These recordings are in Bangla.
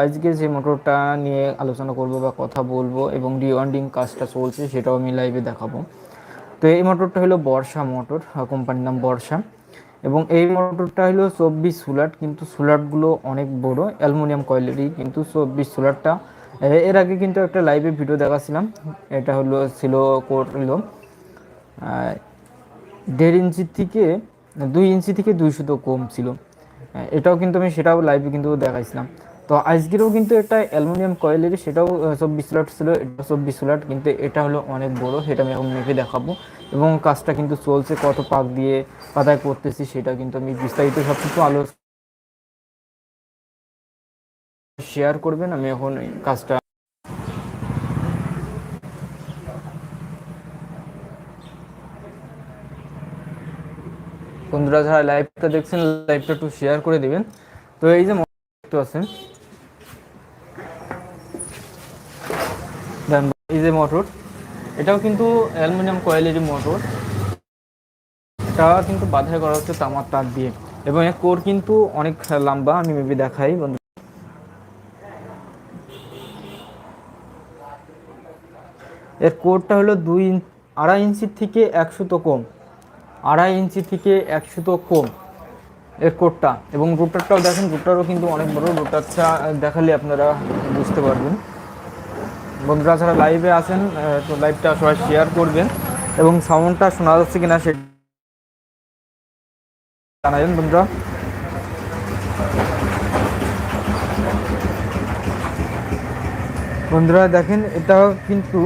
আজকে যে মোটরটা নিয়ে আলোচনা করব বা কথা বলব এবং রিওয়ান্ডিং কাজটা চলছে, সেটাও আমি লাইভে দেখাবো। তো এই মোটরটা হলো বর্ষা মোটর কোম্পানির নাম বর্ষা। এবং এই মোটরটা হলো চব্বিশ সুলাট কিন্তু সুলাটগুলো অনেক বড়, অ্যালুমিনিয়াম কয়েলেরই কিন্তু চব্বিশ সুলাটটা এর আগে কিন্তু একটা লাইভে ভিডিও দেখাছিলাম, এটা হলো, ছিল কোর হলো দেড় ইঞ্চি থেকে, দুই ইঞ্চি থেকে দুইশো তো কম ছিল। এটাও কিন্তু আমি সেটাও লাইভে কিন্তু দেখাইছিলাম। তো আজকেরও কিন্তু একটা অ্যালুমিনিয়াম কয়েলের সেটাও চব্বিশ স্লট ছিল, এটা চব্বিশ স্লট কিন্তু এটা হলো অনেক বড়, সেটা আমি এখন মেপে দেখাবো। এবং কাজটা কিন্তু চলছে, কত পাক দিয়ে পাতায় করতেছি সেটা কিন্তু আমি বিস্তারিত সব কিছু আলো শেয়ার করবেন, আমি এখন কাজটা বন্ধুরা, যারা লাইভটা দেখছেন লাইভটা একটু শেয়ার করে দেবেন। তো এই যে দেখতে পাচ্ছেন এই যে মোটর এটাও কিন্তু অ্যালুমিনিয়াম কয়েলেরই মোটর এটা কিন্তু বাধাই করা হচ্ছে তামার তার দিয়ে। এবং এর কোর কিন্তু অনেক লম্বা, আমি মেবি দেখাই, বন্ধু। এর কোরটা হলো দুই আড়াই ইঞ্চির থেকে একশো তো কম। আড়াই ইঞ্চি থেকে একশো তো কম এর কোটটা এবং রুটারটাও দেখেন রুটারও কিন্তু অনেক বড়। রুটারটা দেখালে আপনারা বুঝতে পারবেন। বন্ধুরা যারা লাইভে আছেন তো লাইভটা সবাই শেয়ার করবেন এবং সাউন্ডটা শোনা যাচ্ছে কিনা সে জানাবেন বন্ধুরা। বন্ধুরা দেখেন এটা কিন্তু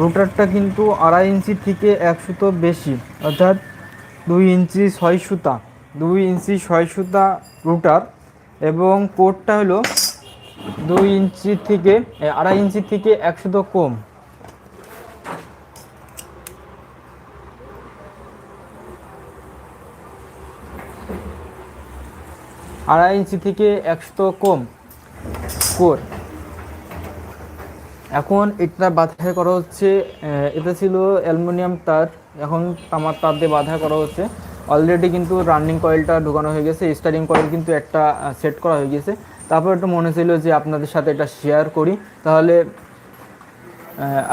রুটারটা কিন্তু আড়াই ইঞ্চি থেকে এক সুতো বেশি, অর্থাৎ দুই ইঞ্চি ছয় সুতা, দুই ইঞ্চি ছয় সুতা রুটার এবং কোটটা হলো দুই ইঞ্চি থেকে আড়াই ইঞ্চি থেকে এক সুতো কম। আড়াই ইঞ্চি থেকে একশো কম। কোর। এখন এটা বাধাই করা হচ্ছে এটা ছিল অ্যালুমিনিয়াম তার। এখন তামার তার দিয়ে বাধা করা হচ্ছে। অলরেডি কিন্তু রানিং কয়েলটা ঢুকানো হয়ে গেছে। স্টারিং কয়েল কিন্তু একটা সেট করা হয়ে গেছে। তারপর একটু মনে ছিল যে আপনাদের সাথে এটা শেয়ার করি। তাহলে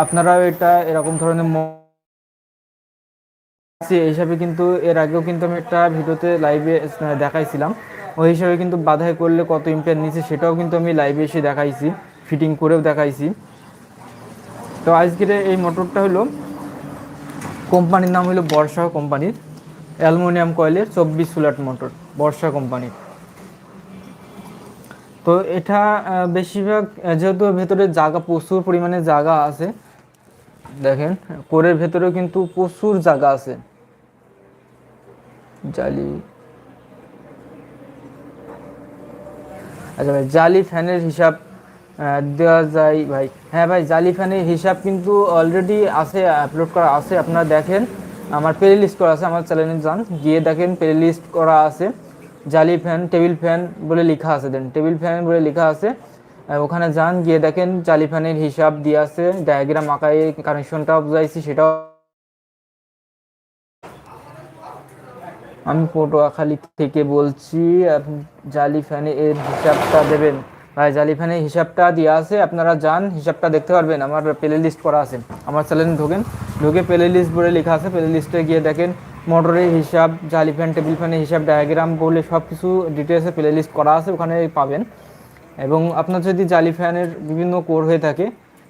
আপনারাও এটা এরকম ধরনের এই হিসাবে কিন্তু এর আগেও কিন্তু আমি একটা ভিডিওতে লাইভে দেখাইছিলাম। ওই হিসাবে কিন্তু বাধাই করলে কত ইম্পেয়ার নিচ্ছে সেটাও কিন্তু আমি লাইভে এসে দেখাইছি ফিটিং করেও দেখাইছি। তো আজকের এই মোটরটা হলো কোম্পানির নাম হলো বর্ষা কোম্পানির অ্যালুমিনিয়াম কয়েলের চব্বিশ সুলাট মোটর, বর্ষা কোম্পানির তো এটা বেশিরভাগ যেহেতু ভেতরে জায়গা প্রচুর পরিমাণে জায়গা আছে, দেখেন, কোরের ভেতরেও কিন্তু প্রচুর জায়গা আছে। জালি। আচ্ছা ভাই, জালি ফ্যানের হিসাব দেওয়া যায়, ভাই। হ্যাঁ ভাই, জালি ফ্যানের হিসাব কিন্তু অলরেডি আছে আপলোড করা আছে, আপনারা দেখেন। আমার প্লে লিস্ট করা আছে, আমার চ্যানেলে যান, গিয়ে দেখেন প্লে লিস্ট করা আছে। জালি ফ্যান, টেবিল ফ্যান বলে লেখা আছে। দেন টেবিল ফ্যান বলে লেখা আছে। ওখানে যান, গিয়ে দেখেন জালি ফ্যানের হিসাব দিয়ে আছে ডায়াগ্রাম আঁকায় কানেকশনটাও বুঝাইছি, সেটাও আমি পটুয়াখালী থেকে বলছি জালি ফ্যানে এর হিসাবটা দেবেন। ভাই, জালি ফ্যানের হিসাবটা দেওয়া আছে, আপনারা যান, হিসাবটা দেখতে পারবেন। আমার প্লে লিস্ট করা আছে। আমার চ্যানেলে ঢোকেন, ঢুকে প্লে লিস্ট বলে লেখা আছে। প্লে লিস্টে গিয়ে দেখেন মোটরের হিসাব, জালি ফ্যান টেবিল ফ্যানের হিসাব ডায়াগ্রাম বলে সব কিছু ডিটেলসে প্লে লিস্ট করা আছে, ওখানে পাবেন। এবং আপনার যদি জালি ফ্যানের বিভিন্ন কোর হয়ে থাকে,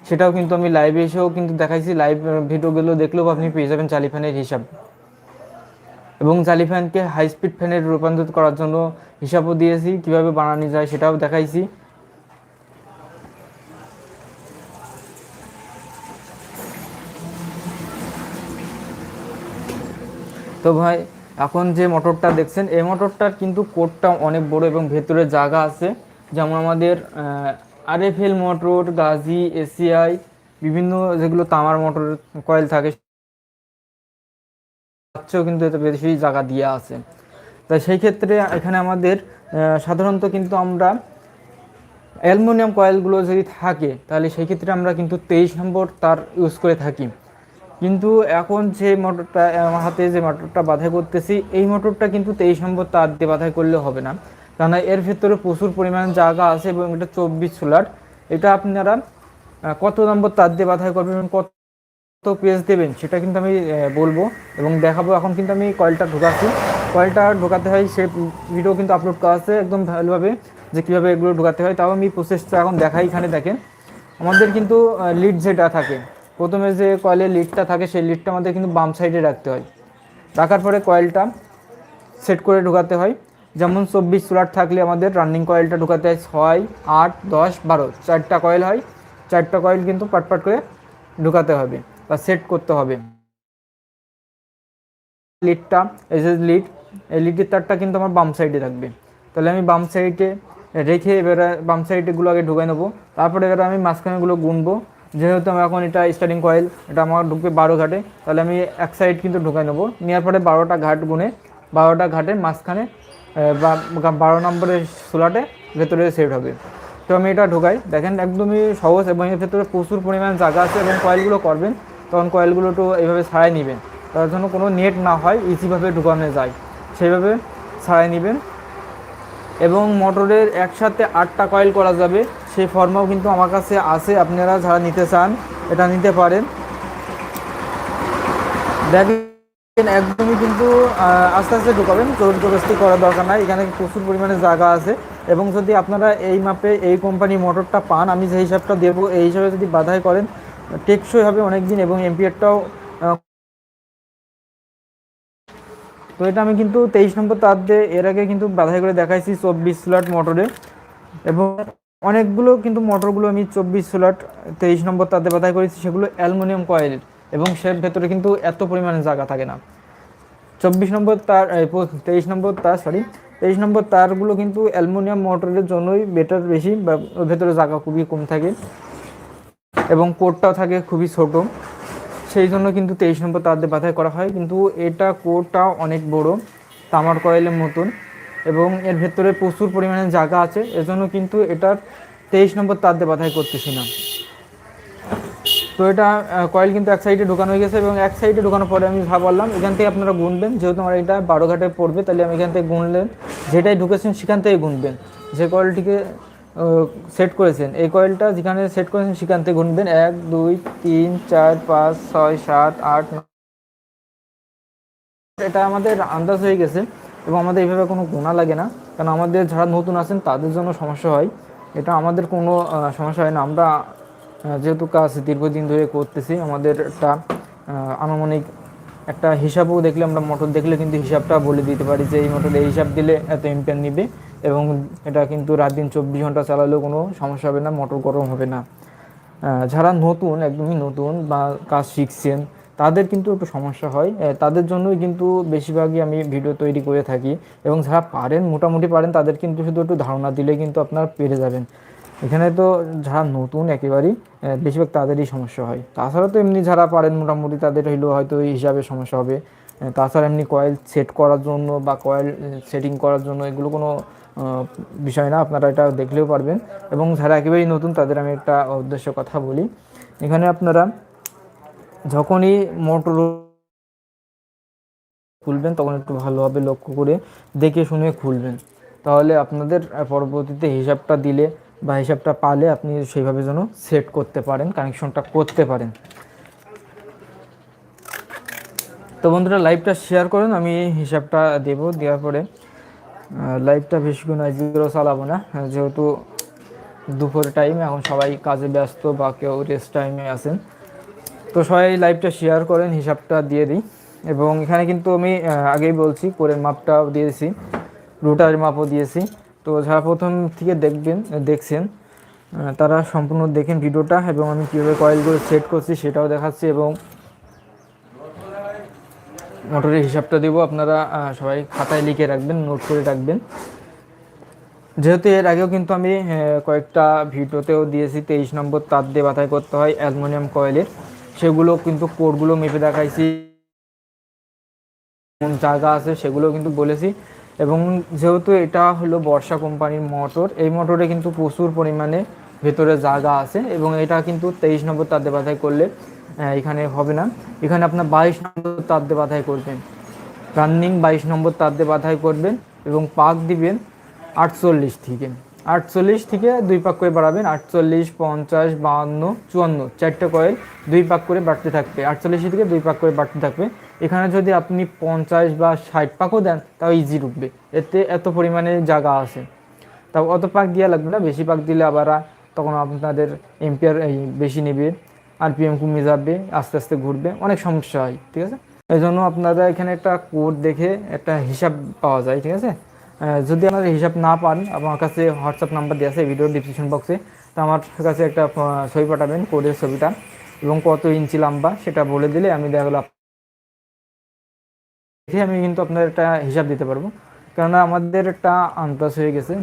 সেটাও কিন্তু আমি লাইভে এসেও কিন্তু দেখাইছি। লাইভ ভিডিওগুলো দেখলেও আপনি পেয়ে যাবেন জালি ফ্যানের হিসাব। এবং জালি ফ্যানকে হাই স্পিড ফ্যানে রূপান্তরিত করার জন্য হিসাবও দিয়েছি, কীভাবে বানানো যায় সেটাও দেখাইছি। তো ভাই, এখন যে মোটরটা দেখছেন, এই মোটরটার কিন্তু কোডটা অনেক বড় এবং ভেতরে জায়গা আছে। যেমন আমাদের আরএফএল মোটর, গাজি এসিআই বিভিন্ন যেগুলো তামার মোটর, কয়েল থাকে কিন্তু এতে বেশি জায়গা দিয়ে আছে। তাই সেই ক্ষেত্রে এখানে আমাদের সাধারণত কিন্তু আমরা অ্যালুমিনিয়াম কয়েলগুলো যদি থাকে, তাহলে সেই ক্ষেত্রে আমরা কিন্তু তেইশ নম্বর তার ইউজ করে থাকি। কিন্তু এখন যে মোটরটা, আমার হাতে যে মোটরটা বাধাই করতেছি, এই মোটরটা কিন্তু তেইশ নম্বর তার দিয়ে বাধাই করলে হবে না। কেননা এর ভেতরে প্রচুর পরিমাণ জায়গা আছে এবং এটা চব্বিশ সোলার। এটা আপনারা কত নম্বর তার দিয়ে বাধাই করবেন এবং কত পেজ দেবেন সেটা কিন্তু আমি বলব এবং দেখাবো। এখন কিন্তু আমি কয়েলটা ঢোকাচ্ছি। কয়েলটা ঢোকাতে হয়, সে ভিডিও কিন্তু আপলোড করা আছে একদম ভালোভাবে যে কীভাবে এগুলো ঢোকাতে হয়। তাও আমি প্রসেসটা এখন দেখাই এখানে দেখেন। আমাদের কিন্তু লিড যেটা থাকে প্রথমে যে কয়েলের লিডটা থাকে, সেই লিডটা আমাদের কিন্তু বাম সাইডে রাখতে হয়। রাখার পরে কয়েলটা সেট করে ঢোকাতে হয়। যেমন চব্বিশ সোলার থাকলে আমাদের রানিং কয়েলটা ঢোকাতে হয় ছয় আট, দশ, বারো, চারটা কয়েল হয়। চারটা কয়েল কিন্তু পাটপাট করে ঢোকাতে হবে বা সেট করতে হবে। লিডটা এস এস লিড এই লিডের তারটা কিন্তু আমার বাম সাইডে থাকবে তাহলে আমি বাম সাইডে রেখে এবারে বাম সাইডেগুলো আগে ঢুকাই নেব। তারপরে এবারে আমি মাঝখানেগুলো গুনবো। যেহেতু আমি এখন এটা স্টার্টিং কয়েল এটা আমার ঢুকবে বারো ঘাটে, তাহলে আমি এক সাইড কিন্তু ঢুকাই নেব। নেওয়ার পরে বারোটা ঘাট গুনে, বারোটা ঘাটের মাঝখানে বা বারো নম্বরের সোলাটে ভেতরে সেট হবে। তো আমি এটা ঢোকাই। দেখেন একদমই সহজ এবং এর ভেতরে প্রচুর পরিমাণ জায়গা আছে এবং কয়েলগুলো করবেন, তখন কয়েলগুলো একটু এইভাবে ছাড়াই নেবেন। তার জন্য কোনো নেট না হয় ইজিভাবে ঢুকানো যায়। সেইভাবে ছাড়াই নেবেন। এবং মোটরের একসাথে আটটা কয়েল করা যাবে। সেই ফর্মাও কিন্তু আমার কাছে আছে, আপনারা যারা নিতে চান, এটা নিতে পারেন। দেখেন, একদমই কিন্তু আস্তে আস্তে ঢুকাবেন জোর করার দরকার নাই, এখানে প্রচুর পরিমাণে জায়গা আছে। এবং যদি আপনারা এই মাপে এই কোম্পানি মোটরটা পান, আমি যে হিসাবটা দেবো, এই হিসাবে যদি বাধাই করেন, টেকসই হবে অনেক দিন এবং এমপিআরটাও তো এটা আমি কিন্তু তেইশ নম্বর তার দিয়ে এর আগে কিন্তু বাধাই করে দেখাইছি চব্বিশ স্লট মোটরে। এবং অনেকগুলো কিন্তু মোটরগুলো আমি চব্বিশ স্লট তেইশ নম্বর তার দিয়ে বাধাই করেছি, সেগুলো অ্যালুমিনিয়াম কয়েল এবং সে ভেতরে কিন্তু এত পরিমাণে জায়গা থাকে না। চব্বিশ নম্বর তার তেইশ নম্বর তার সরি তেইশ নম্বর তারগুলো কিন্তু অ্যালুমিনিয়াম মোটরের জন্যই বেটার বেশি, বা ওর ভেতরে জায়গা খুবই কম থাকে এবং কোডটাও থাকে খুবই ছোট। সেই জন্য কিন্তু তেইশ নম্বর তার দিয়ে বাধাই করা হয়, কিন্তু এটা কোডটা অনেক বড়, তামার কয়েলের মতন। এবং এর ভেতরে প্রচুর পরিমাণে জায়গা আছে। এজন্য কিন্তু এটার তেইশ নম্বর তার দিয়ে বাধাই করতেছি না। তো এটা কয়েল কিন্তু এক সাইডে ঢোকানো হয়ে গেছে এবং এক সাইডে ঢোকানোর পরে আমি ভাবলাম এখান থেকে আপনারা গুনবেন। যেহেতু আমার এটা বারো ঘাটে পড়বে, তাহলে আমি এখান থেকে গুনলেন। যেটাই ঢুকেছেন, সেখান থেকে গুনবেন। যে কয়েলটিকে সেট করেছেন, এই কয়েলটা যেখানে সেট করেছেন, সেখান থেকে গুনবেন। এক, দুই, তিন, চার, পাঁচ, ছয়, সাত, আট এটা আমাদের আন্দাজ হয়ে গেছে। এবং আমাদের এইভাবে কোনো গোনা লাগে না। কারণ আমাদের যারা নতুন আছেন, তাদের জন্য সমস্যা হয়। এটা আমাদের কোনো সমস্যা হয় না। আমরা যেহেতু কাজ দীর্ঘদিন ধরে করতেছি আমাদের একটা আনুমানিক একটা হিসাবও দেখলে, আমরা মোটর দেখলে কিন্তু হিসাবটা বলে দিতে পারি যে, এই মোটর এই হিসাব দিলে এত এম্পিয়ার নিবে এবং এটা কিন্তু রাত দিন চব্বিশ ঘণ্টা চালালেও কোনো সমস্যা হবে না, মোটর গরম হবে না। যারা নতুন, একদমই নতুন বা কাজ শিখছেন তাদের কিন্তু একটু সমস্যা হয়। তাদের জন্যই কিন্তু বেশিরভাগই আমি ভিডিও তৈরি করে থাকি এবং যারা পারেন, মোটামুটি পারেন, তাদের কিন্তু শুধু একটু ধারণা দিলে কিন্তু আপনারা পেরে যাবেন। এখানে তো যারা নতুন একেবারেই বেশিরভাগ তাদেরই সমস্যা হয়। তাছাড়া তো এমনি যারা পারেন, মোটামুটি তাদের হইলেও হয়তো এই হিসাবে সমস্যা হবে। তাছাড়া এমনি কয়েল সেট করার জন্য বা কয়েল সেটিং করার জন্য এগুলো কোনো বিষয় না, আপনারা এটা দেখলেও পারবেন। এবং যারা একেবারেই নতুন, তাদের আমি একটা উদ্দেশ্য কথা বলি। এখানে আপনারা যখনই মোটর খুলবেন, তখন একটু ভালোভাবে লক্ষ্য করে দেখে শুনে খুলবেন। তাহলে আপনাদের পরবর্তীতে হিসাবটা দিলে বা হিসাবটা পালে আপনি সেইভাবে যেন সেট করতে পারেন, কানেকশনটা করতে পারেন। তো বন্ধুরা, লাইভটা শেয়ার করুন, আমি হিসাবটা দেব। দেওয়ার পরে লাইভটা বেশিক্ষণ আজকেও চালাবো না যেহেতু দুপুর টাইম এখন সবাই কাজে ব্যস্ত বা কেউ রেস্ট টাইমে আছেন। তো সবাই লাইভটা শেয়ার করেন, হিসাবটা দিয়ে দিই। এবং এখানে কিন্তু আমি আগেই বলছি, কোরের মাপটাও দিয়েছি রুটারের মাপও দিয়েছি। তো যারা প্রথম থেকে দেখবেন, দেখছেন তারা সম্পূর্ণ দেখেন ভিডিওটা এবং আমি কীভাবে কয়েলগুলো সেট করছি সেটাও দেখাচ্ছি এবং মোটরের হিসাবটা দেবো। আপনারা সবাই খাতায় লিখে রাখবেন নোট করে রাখবেন। যেহেতু এর আগেও কিন্তু আমি কয়েকটা ভিডিওতেও দিয়েছি, তেইশ নম্বর তার দিয়ে বাতাই করতে হয় অ্যালুমিনিয়াম কয়েলের সেগুলো কিন্তু কোডগুলো মেপে দেখাইছি। জায়গা আছে সেগুলো কিন্তু বলেছি। এবং যেহেতু এটা হলো বর্ষা কোম্পানির মোটর, এই মোটরে কিন্তু প্রচুর পরিমাণে ভেতরে জায়গা আছে এবং এটা কিন্তু তেইশ নম্বর তার দিয়ে বাধাই করলে এখানে হবে না। এখানে আপনার বাইশ নম্বর তার দিয়ে বাধাই করবেন। রানিং বাইশ নম্বর তার দিয়ে বাধাই করবেন এবং পাক দিবেন আটচল্লিশ থেকে। আটচল্লিশ থেকে দুই পাক করে বাড়াবেন। আটচল্লিশ, পঞ্চাশ, বাহান্ন, চুয়ান্ন, চারটে কয়েল দুই পাক করে বাড়তে থাকবে। আটচল্লিশ থেকে দুই পাক করে বাড়তে থাকবে। এখানে যদি আপনি পঞ্চাশ বা ষাট পাকও দেন, তাও ইজি ঢুকবে এতে এত পরিমাণে জায়গা আছে। তাও অত পাক দেওয়া লাগবে না। বেশি পাক দিলে আবার তখন আপনাদের এম্পিয়ার বেশি নেবে আর আরপিএম কমে যাবে, আস্তে আস্তে ঘুরবে, অনেক সমস্যা হয়, ঠিক আছে? এই জন্য আপনারা এখানে একটা কোড দেখে একটা হিসাব পাওয়া যায়, ঠিক আছে? যদি আপনারা হিসাব না পান, আমার কাছে হোয়াটসঅ্যাপ নাম্বার দেওয়া আছে ভিডিও ডিসক্রিপশন বক্সে তো আমার কাছে একটা ছবি পাঠাবেন কোডের ছবিটা, এবং কত ইঞ্চি লম্বা সেটা বলে দিলে আমি দেখা গেলো দেখে আমি কিন্তু আপনার একটা হিসাব দিতে পারব। কেননা আমাদের একটা আন্দাজ হয়ে গেছে,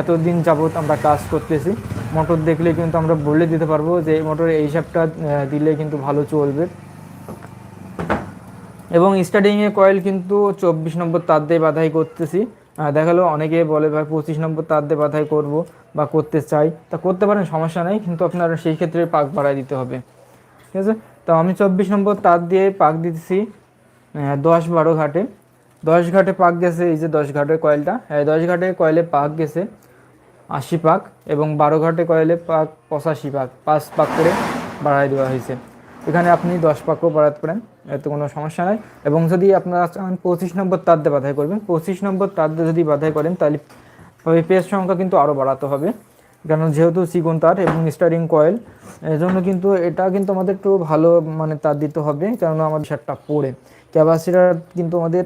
এতদিন যাবৎ আমরা কাজ করতেছি, মোটর দেখলে কিন্তু আমরা বলে দিতে পারব যে এই মোটরের এই হিসাবটা দিলে কিন্তু ভালো চলবে। এবং স্টার্টিংয়ে কয়েল কিন্তু চব্বিশ নম্বর তার দিয়ে বাধাই করতেছি। আহ, দেখা গেলো অনেকে বলে ভাই পঁচিশ নম্বর তার দিয়ে বাধাই করব বা করতে চাই। তা করতে পারেন সমস্যা নেই কিন্তু আপনার সেই ক্ষেত্রে পাক বাড়াই দিতে হবে। ঠিক আছে? তো আমি চব্বিশ নম্বর তার দিয়ে পাক দিতেছি দশ বারো ঘাটে। দশ ঘাটে পাক গেছে এই যে দশ ঘাটের কয়েলটা হ্যাঁ দশ ঘাটে কয়েলে পাক গেছে আশি পাক এবং বারো ঘাটে কয়েলে পাক পঁচাশি পাক পাঁচ পাক করে বাড়াই দেওয়া হয়েছে। এখানে আপনি দশ পাকও বাড়াতে পারেন। এতে কোনো সমস্যা নাই। এবং যদি আপনারা চান পঁচিশ নম্বর তার দিয়ে বাধাই করবেন, পঁচিশ নম্বর তার দিয়ে যদি বাধাই করেন, তাহলে পেজ সংখ্যা কিন্তু আরও বাড়াতে হবে। কেন যেহেতু চিকন তার এবং স্টারিং কয়েল এর জন্য কিন্তু এটা কিন্তু আমাদের একটু ভালো মানে তার দিতে হবে, কেননা আমাদের শার্টটা পড়ে। ক্যাপাসিটার কিন্তু আমাদের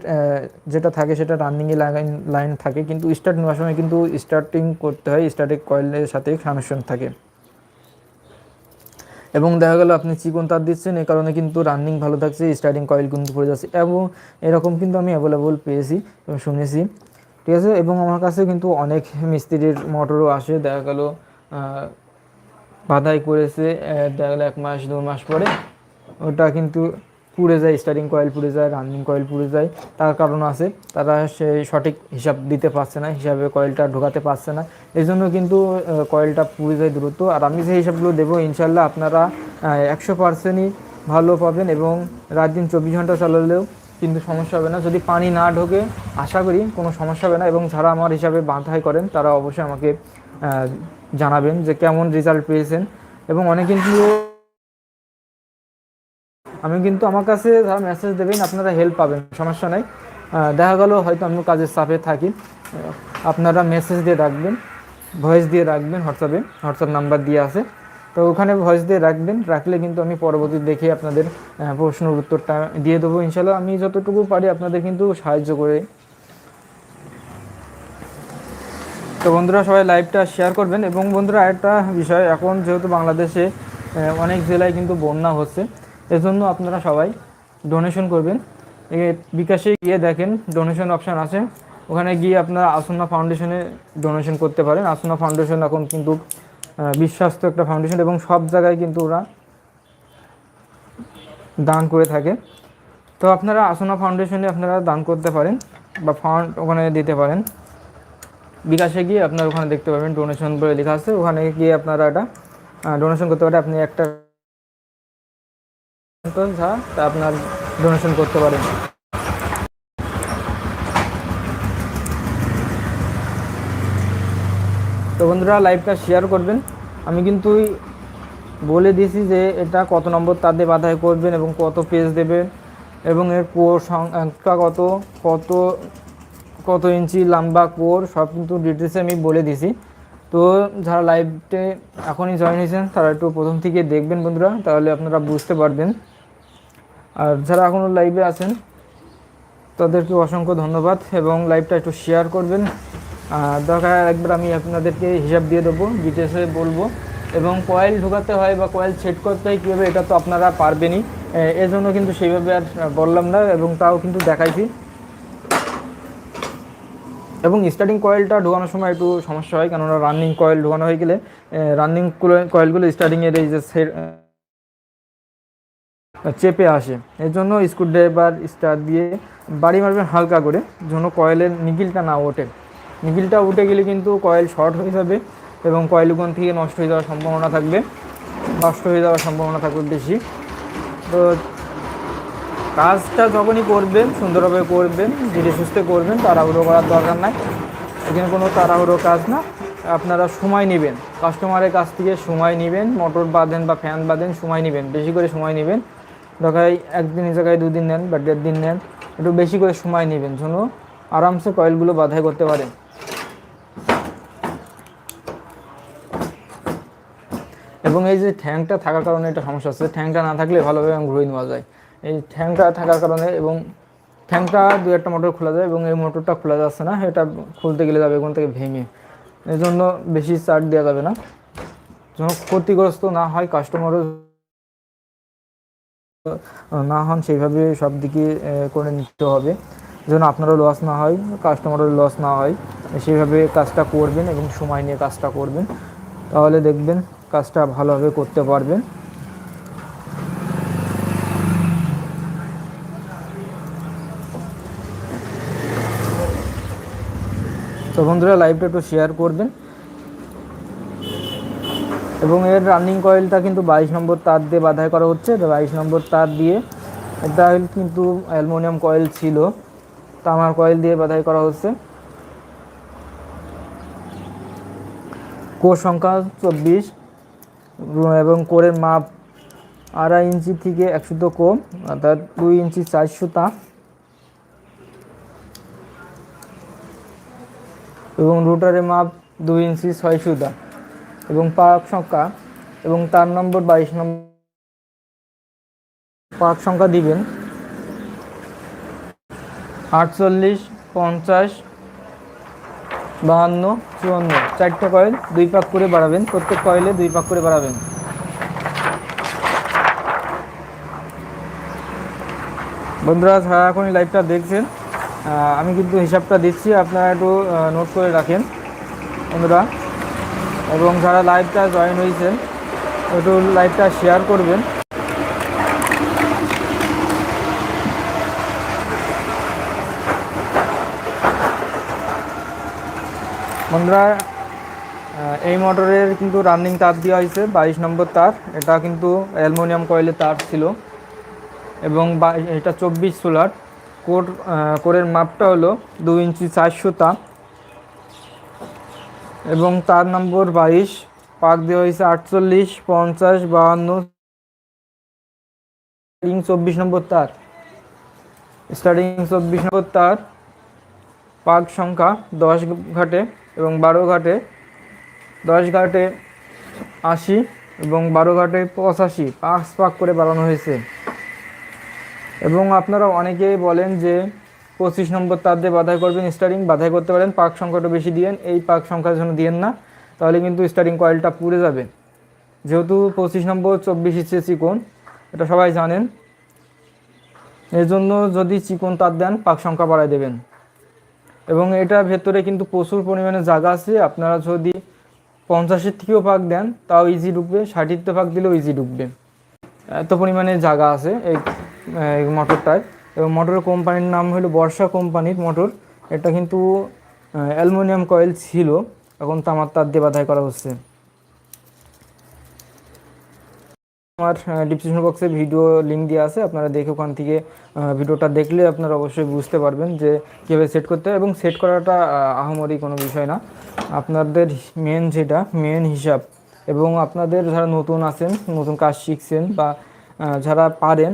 যেটা থাকে সেটা রানিংয়ে লাইন লাইন থাকে, কিন্তু স্টার্ট নেওয়ার সময় কিন্তু স্টার্টিং করতে হয় স্টার্টিং কয়েলের সাথে কানেকশন থাকে। এবং দেখা গেল আপনি চিকন তার দিচ্ছেন, এই কারণে কিন্তু রানিং ভালো থাকছে স্টার্টিং কয়েল কিন্তু পড়ে যাচ্ছে। এবং এরকম কিন্তু আমি অ্যাভেলেবল পেয়েছি এবং শুনেছি, ঠিক আছে? এবং আমার কাছে কিন্তু অনেক মিস্ত্রির মোটরও আসে, দেখা গেল বাধাই করেছে দেখা গেলো এক মাস, দু মাস পরে। ওটা কিন্তু পুড়ে যায় স্টার্টিং কয়েল পুড়ে যায় রানিং কয়েল পুড়ে যায়। তার কারণ আছে, তারা সেই সঠিক হিসাব দিতে পারছে না, হিসাবে কয়েলটা ঢোকাতে পারছে না। এই জন্য কিন্তু কয়েলটা পুড়ে যায় দ্রুত। আর আমি যে হিসাবগুলো দেবো ইনশাল্লাহ আপনারা একশো পার্সেন্টই ভালো পাবেন এবং রাত দিন চব্বিশ ঘণ্টা চালালেও কিন্তু সমস্যা হবে না। যদি পানি না ঢোকে, আশা করি কোনো সমস্যা হবে না এবং যারা আমার হিসাবে বাঁধাই করেন, তারা অবশ্যই আমাকে জানাবেন যে কেমন রেজাল্ট পেয়েছেন। এবং অনেক কিন্তু আমি কিন্তু আমার কাছে যারা মেসেজ দেবেন, আপনারা হেল্প পাবেন, সমস্যা নাই। দেখা গেল হয়তো আমি কাজের চাপে থাকি। আপনারা মেসেজ দিয়ে রাখবেন ভয়েস দিয়ে রাখবেন হোয়াটসঅ্যাপে হোয়াটসঅ্যাপ নাম্বার দিয়ে আছে। তো ওখানে ভয়েস দিয়ে রাখবেন, রাখলে কিন্তু আমি পরবর্তী দেখে আপনাদের প্রশ্নের উত্তরটা দিয়ে দেবো। ইনশাল্লাহ আমি যতটুকু পারি আপনাদের কিন্তু সাহায্য করে। তো বন্ধুরা, সবাই লাইভটা শেয়ার করবেন। এবং বন্ধুরা, আরেকটা বিষয়, এখন যেহেতু বাংলাদেশে অনেক জেলায় কিন্তু বন্যা হচ্ছে এজন্য আপনারা সবাই ডোনেশন করবেন। বিকাশে গিয়ে দেখেন ডোনেশন অপশান আছে। ওখানে গিয়ে আপনারা আসন্না ফাউন্ডেশনে ডোনেশন করতে পারেন। আসন্না ফাউন্ডেশন এখন কিন্তু বিশ্বস্ত একটা ফাউন্ডেশন এবং সব জায়গায় কিন্তু ওরা দান করে থাকে। তো আপনারা আসনা ফাউন্ডেশনে আপনারা দান করতে পারেন বা ফান্ড ওখানে দিতে পারেন। বিকাশে গিয়ে আপনার ওখানে দেখতে পাবেন ডোনেশন বলে লেখা আছে। ওখানে গিয়ে আপনারা এটা ডোনেশন করতে পারেন আপনি একটা যা তা আপনার ডোনেশন করতে পারেন। তো বন্ধুরা লাইভটা শেয়ার করবেন। আমি কিন্তু বলে দিয়েছি যে এটা কত নম্বর তাদের বাধাই করবেন এবং কত পেজ দেবেন এবং এর কোর সংখ্যা কত কত কত ইঞ্চি লম্বা কোর, সব কিন্তু ডিটেলসে আমি বলে দিছি তো যারা লাইভতে এখনই জয়েন হয়েছেন, তারা একটু প্রথম থেকে দেখবেন বন্ধুরা, তাহলে আপনারা বুঝতে পারবেন। আর যারা এখনও লাইভে আছেন, তাদেরকে অসংখ্য ধন্যবাদ এবং লাইভটা একটু শেয়ার করবেন। দরকার একবার আমি আপনাদেরকে হিসাব দিয়ে দেবো ডিটেলসে বলব। এবং কয়েল ঢোকাতে হয় বা কয়েল সেট করতে হয়, কীভাবে এটা তো আপনারা পারবেনই। এজন্য কিন্তু সেইভাবে আর বললাম না এবং তাও কিন্তু দেখাইছি। এবং স্টার্টিং কয়েলটা ঢোকানোর সময় একটু সমস্যা হয়, কেননা রানিং কয়েল ঢোকানো হয়ে গেলে রানিং কয়েলগুলো স্টার্টিংয়ের এই যে সেট চেপে আসে। এর জন্য স্ক্রু ড্রাইভার স্টার দিয়ে বাড়ি মারবেন হালকা করে, যেন কয়েলের নিগিলটা না ওঠে। নিগিলটা উঠে গেলে কিন্তু কয়েল শর্ট হয়ে যাবে এবং কয়েল ওখান থেকে নষ্ট হয়ে যাওয়ার সম্ভাবনা থাকবে। নষ্ট হয়ে যাওয়ার সম্ভাবনা থাকবে বেশি। তো কাজটা যখনই করবেন, সুন্দরভাবে করবেন, ধীরে সুস্থে করবেন, তাড়াহুড়ো করার দরকার নাই। এখানে কোনো তাড়াহুড়ো কাজ না। আপনারা সময় নেবেন। কাস্টমারের কাছ থেকে সময় নেবেন মোটর বাঁধেন বা ফ্যান বাঁধেন, সময় নেবেন। বেশি করে সময় নেবেন। দেখায় একদিন জায়গায় দুদিন নেন, বা দেড় দিন নেন, একটু বেশি করে সময় নেবেন, যেন আরামসে কয়েলগুলো বাধাই করতে পারেন। এবং এই যে ঠ্যাংটা থাকার কারণে একটা সমস্যা আছে, ঠ্যাংটা না থাকলে ভালোভাবে ঘুরিয়ে নেওয়া যায়। এই ঠ্যাংটা থাকার কারণে এবং ঠ্যাংটা দু একটা মোটর খোলা যায় এবং এই মোটরটা খোলা যাচ্ছে না, এটা খুলতে গেলে যাবে এখান থেকে ভেঙে। এই জন্য বেশি চার্জ দেওয়া যাবে না। যেন ক্ষতিগ্রস্ত না হয় কাস্টমারও না হন সেইভাবে সব দিকে করে নিতে হবে। যেন আপনারও লস না হয় কাস্টমারের লস না হয়, সেইভাবে কাজটা করবেন এবং সময় নিয়ে কাজটা করবেন। তাহলে দেখবেন কাজটা ভালোভাবে করতে পারবেন। তো বন্ধুরা লাইভটা একটু শেয়ার করবেন। এবং এর রানিং কয়েলটা কিন্তু বাইশ নম্বর তার দিয়ে বাধাই করা হচ্ছে। বাইশ নম্বর তার দিয়ে এটা কিন্তু অ্যালুমিনিয়াম কয়েল ছিল। তামার কয়েল দিয়ে বাধাই করা হচ্ছে। কোর সংখ্যা চব্বিশ এবং কোরের মাপ আড়াই ইঞ্চি থেকে একশো তো কম অর্থাৎ দুই ইঞ্চি চারশো তা এবং রুটারের মাপ দুই ইঞ্চি ছয় সুতা। এবং পাক সংখ্যা এবং তার নম্বর বাইশ নম্বর পাক সংখ্যা দিবেন। আটচল্লিশ, পঞ্চাশ, বাহান্ন, চুয়ান্ন। চারটে কয়েল দুই পাক করে বাড়াবেন। প্রত্যেক কয়েলে দুই পাক করে বাড়াবেন। বন্ধুরা, যারা এখন লাইভটা দেখছেন আমি কিন্তু হিসাবটা দিচ্ছি, আপনারা একটু নোট করে রাখেন। বন্ধুরা এবং যারা লাইভটা জয়েন হয়েছেন একটু লাইভটা শেয়ার করবেন। বন্ধুরা এই মোটরের কিন্তু রানিং তার দেওয়া হয়েছে, বাইশ নম্বর তার। এটা কিন্তু অ্যালুমিনিয়াম কয়েলের তার ছিল। এবং এটা চব্বিশ সোলার কোর কোরের মাপটা হলো দু ইঞ্চি চারশো তার এবং তার নম্বর বাইশ পাক দেওয়া হয়েছে আটচল্লিশ, পঞ্চাশ, বাহান্ন স্টার্টিং চব্বিশ নম্বর তার। স্টার্টিং চব্বিশ নম্বর তার, পাক সংখ্যা দশ ঘাটে এবং বারো ঘাটে, দশ ঘাটে আশি এবং বারো ঘাটে পঁচাশি, পাঁচ পাক করে বাড়ানো হয়েছে। এবং আপনারা অনেকেই বলেন যে পঁচিশ নম্বর তার দিয়ে বাধাই করবেন স্টারিং বাধাই করতে পারেন, পাক সংখ্যাটা বেশি দিয়েন, এই পাক সংখ্যার জন্য দিয়েন না, তাহলে কিন্তু স্টারিং কয়েলটা পুড়ে যাবে। যেহেতু পঁচিশ নম্বর চব্বিশ ইচ্ছে চিকন, এটা সবাই জানেন, এর জন্য যদি চিকন তার দেন, পাক সংখ্যা বাড়ায় দেবেন। এবং এটা ভেতরে কিন্তু প্রচুর পরিমাণে জায়গা আছে, আপনারা যদি পঞ্চাশের থেকেও পাক দেন, তাও ইজি ঢুকবে ষাটিতে পাক দিলেও ইজি ঢুকবে। এত পরিমাণে জায়গা আছে এই মোটরটায় এবং মোটরের কোম্পানির নাম হলো বর্ষা কোম্পানির মোটর। এটা কিন্তু অ্যালুমিনিয়াম কয়েল ছিল। এখন তামার তার দিয়ে বাধাই করা হচ্ছে। আমার ডিসক্রিপশন বক্সে ভিডিও লিঙ্ক দেওয়া আছে। আপনারা দেখে ওখান থেকে ভিডিওটা দেখলে আপনারা অবশ্যই বুঝতে পারবেন যে কীভাবে সেট করতে হয়। এবং সেট করাটা আহ, আহামরি কোনো বিষয় না। আপনাদের মেন যেটা মেন হিসাব। এবং আপনাদের যারা নতুন আছেন নতুন কাজ শিখছেন বা যারা পারেন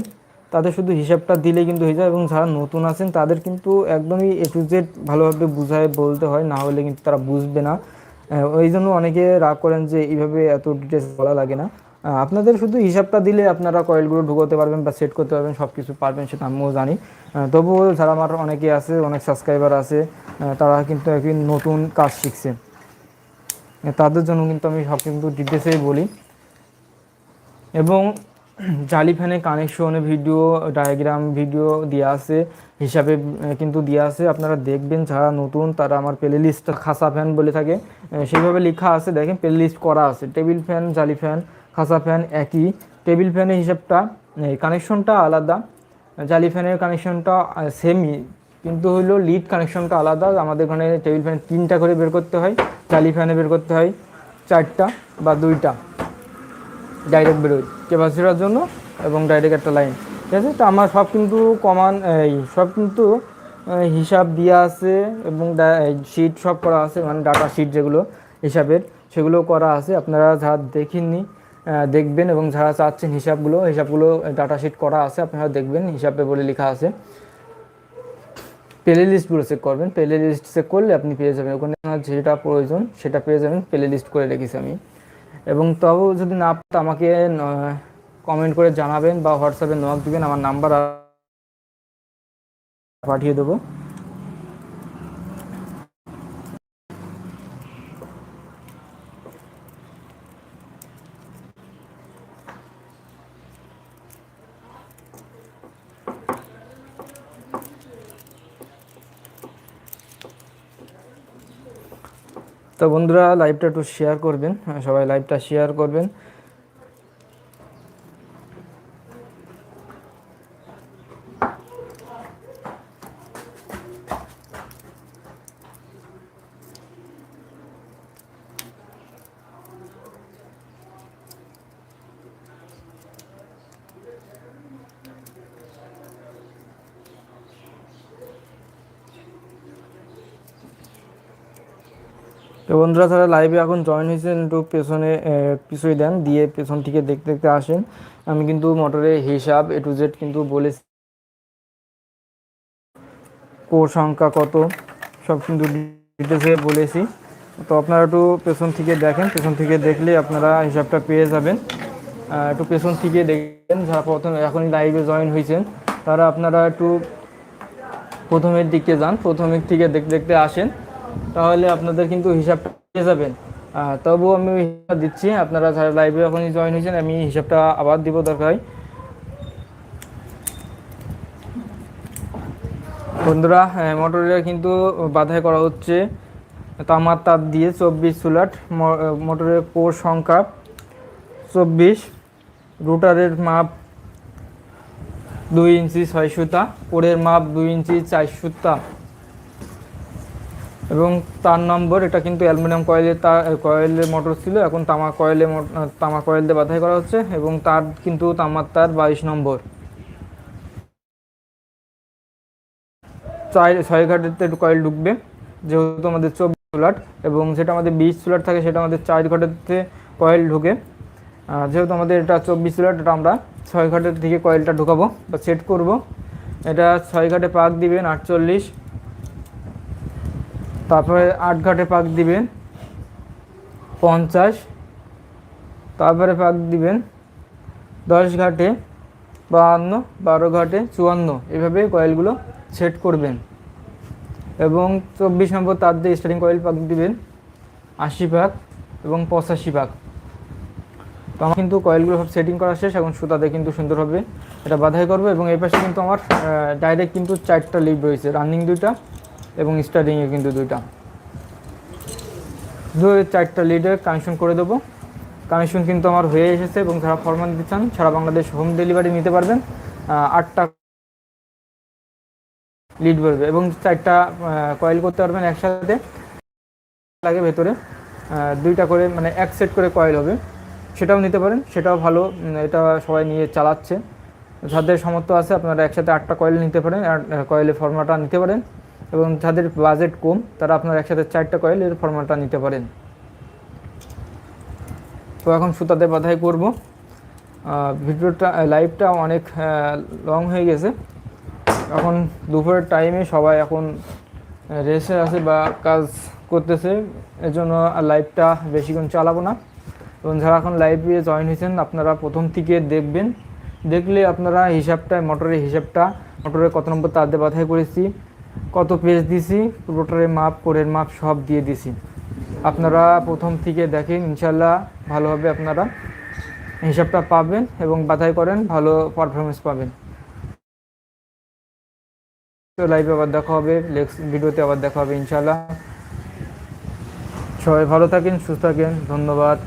তাদের শুধু হিসাবটা দিলেই কিন্তু হয়ে যায় এবং যারা নতুন আছেন, তাদের কিন্তু একদমই এ টু জেড ভালোভাবে বুঝায়, বলতে হয়, না হলে কিন্তু তারা বুঝবে না। ওই জন্য অনেকে রাগ করেন যে এইভাবে এত ডিটেলস বলা লাগে না। আপনাদের শুধু হিসাবটা দিলে আপনারা কয়েলগুলো ঢুকোতে পারবেন বা সেট করতে পারবেন সব কিছু পারবেন সেটা আমিও জানি। তবুও যারা আমার অনেকে আছে, অনেক সাবস্ক্রাইবার আছে তারা কিন্তু একদিন নতুন কাজ শিখছে। তাদের জন্য কিন্তু আমি সব কিন্তু ডিটেলসেই বলি। এবং জালি ফ্যানে কানেকশনের ভিডিও ডায়াগ্রাম ভিডিও দেওয়া আছে। হিসাবে কিন্তু দেওয়া আছে। আপনারা দেখবেন যারা নতুন, তারা আমার প্লে লিস্ট খাসা ফ্যান বলে থাকে। সেইভাবে লেখা আছে। দেখেন প্লে লিস্ট করা আছে। টেবিল ফ্যান জালি ফ্যান খাসা ফ্যান একই। টেবিল ফ্যানের হিসাবটা কানেকশনটা আলাদা। জালি ফ্যানের কানেকশনটা সেমই কিন্তু হইল লিড কানেকশনটা আলাদা। আমাদের এখানে টেবিল ফ্যান তিনটা করে বের করতে হয়। জালি ফ্যানে বের করতে হয় চারটা বা দুইটা। ডাইরেক্ট বেরোয় ক্যাপাসিটার জন্য এবং ডাইরেক্ট একটা লাইন ঠিক আছে? তো আমার সব কিন্তু কমান এই সব কিন্তু হিসাব দেওয়া আছে এবং শিট সব করা আছে মানে ডাটা শিট যেগুলো, হিসাবের, সেগুলো করা আছে। আপনারা যারা দেখেননি দেখবেন এবং যারা চাচ্ছেন হিসাবগুলো হিসাবগুলো ডাটা শিট করা আছে, আপনারা দেখবেন, হিসাবে বলে লেখা আছে। প্লে লিস্টগুলো চেক করবেন। প্লে লিস্ট চেক করলে আপনি পেয়ে যাবেন। ওখানে যেটা প্রয়োজন, সেটা পেয়ে যাবেন। প্লে লিস্ট করে রেখেছি আমি। এবং তবু যদি না আমাকে কমেন্ট করে জানাবেন বা হোয়াটসঅ্যাপে নক দিবেন, আমার নাম্বার পাঠিয়ে দেবো। তো বন্ধুরা লাইভটা একটু শেয়ার করবেন হ্যাঁ, সবাই লাইভটা শেয়ার করবেন তো বন্ধুরা তারা লাইভে এখন জয়েন হয়েছেন, একটু পেছনে পিছুই দেন, দিয়ে পেছন থেকে দেখতে দেখতে আসেন। আমি কিন্তু মোটরের হিসাব এ টু জেড কিন্তু বলেছি। কোর সংখ্যা কত, সব কিন্তু ডিটেলসে বলেছি। তো আপনারা একটু পেছন থেকে দেখেন, পেছন থেকে দেখলে আপনারা হিসাবটা পেয়ে যাবেন। একটু পেছন থেকে দেখবেন যারা প্রথম এখনই লাইভে জয়েন হয়েছেন, তারা আপনারা একটু প্রথমের দিকে যান, প্রথমের থেকে দেখতে দেখতে আসেন। তাহলে আপনাদের কিন্তু হিসাবটা পেয়ে যাবেন। তবুও আমি হিসাব দিচ্ছি আপনারা যারা লাইভে এখনই জয়েন হয়েছেন আমি হিসাবটা আবার দিব দরকার। হয়। বন্ধুরা হ্যাঁ, মোটরে কিন্তু বাধাই করা হচ্ছে। তামার তার দিয়ে চব্বিশ সুলাট মোটরের কোর সংখ্যা চব্বিশ রুটারের মাপ দুই ইঞ্চি ছয় সুতা কোরের মাপ দুই ইঞ্চি চার সুতা। এবং তার নম্বর এটা কিন্তু অ্যালুমিনিয়াম কয়েলের তার কয়েলের মোটর ছিল, এখন তামা কয়েলে তামা কয়েল দিয়ে বাধাই করা হচ্ছে এবং তার কিন্তু তামার তার বাইশ নম্বর চার, ছয় ঘাটেতে কয়েল ঢুকবে, যেহেতু আমাদের চব্বিশ সোলাট এবং যেটা আমাদের বিশ সোলাট থাকে, সেটা আমাদের চার ঘাটেতে কয়েল ঢুকে। যেহেতু আমাদের এটা চব্বিশ সোলাট এটা আমরা ছয় ঘাটের থেকে কয়েলটা ঢুকাবো বা সেট করব। এটা ছয় ঘাটে পাক দিবেন আটচল্লিশ তারপরে আট ঘাটে পাক দিবেন, পঞ্চাশ। তারপরে পাক দিবেন দশ ঘাটে বাহান্ন, বারো ঘাটে চুয়ান্ন। এভাবে কয়েলগুলো সেট করবেন। এবং চব্বিশ নম্বর তার দিয়ে স্টার্টিং কয়েল পাক দিবেন আশি পাক এবং পঁচাশি পাক তো আমার কিন্তু কয়েলগুলো সব সেটিং করা শেষ, এখন সুতাতে কিন্তু সুন্দরভাবে এটা বাধাই করব এবং এই পাশে কিন্তু আমার ডাইরেক্ট কিন্তু চারটা লিভ রয়েছে। রানিং দুইটা এবং স্টার্টিংয়ে কিন্তু দুইটা। দুই চারটা লিডে কানেকশন করে দেবো। কানেকশন কিন্তু আমার হয়ে এসেছে এবং যারা ফরমান দিতে চান, সারা বাংলাদেশ হোম ডেলিভারি নিতে পারবেন। আটটা লিড বলবে এবং চারটা কয়েল করতে পারবেন একসাথে। লাগে ভেতরে। দুইটা করে মানে এক সেট করে কয়েল হবে। সেটাও নিতে পারেন। সেটাও ভালো। এটা সবাই নিয়ে চালাচ্ছে। যাদের সামর্থ্য আছে আপনারা একসাথে আটটা কয়েল নিতে পারেন। আর কয়েলের ফর্মাটা নিতে পারেন। এবং যাদের বাজেট কম, তারা আপনার একসাথে চারটা কয়েলের ফর্মাটা নিতে পারেন। তো এখন সুতাতে বাধাই করব। ভিডিওটা লাইভটা অনেক লং হয়ে গেছে। এখন দুপুরের টাইমে সবাই এখন রেসে আছে বা কাজ করতেছে এর জন্য আর লাইভটা বেশিক্ষণ চালাবো না। এবং যারা এখন লাইভে জয়েন হয়েছেন, আপনারা প্রথম থেকে দেখবেন। দেখলে আপনারা হিসাবটা মোটরের হিসাবটা মোটরের কত নম্বর তাদের বাধাই করেছি। কত পেজ দিছি? রোটারের মাপ কোরের মাপ সব দিয়ে দিছি। আপনারা প্রথম থেকে দেখেন ইনশাল্লাহ ভালোভাবে আপনারা। হিসাবটা পাবেন এবং বাধাই করেন, ভালো পারফরমেন্স পাবেন। তো লাইভে আবার দেখা হবে নেক্সট ভিডিওতে আবার দেখা হবে ইনশাল্লাহ সবাই ভালো থাকেন, সুস্থ থাকেন, ধন্যবাদ।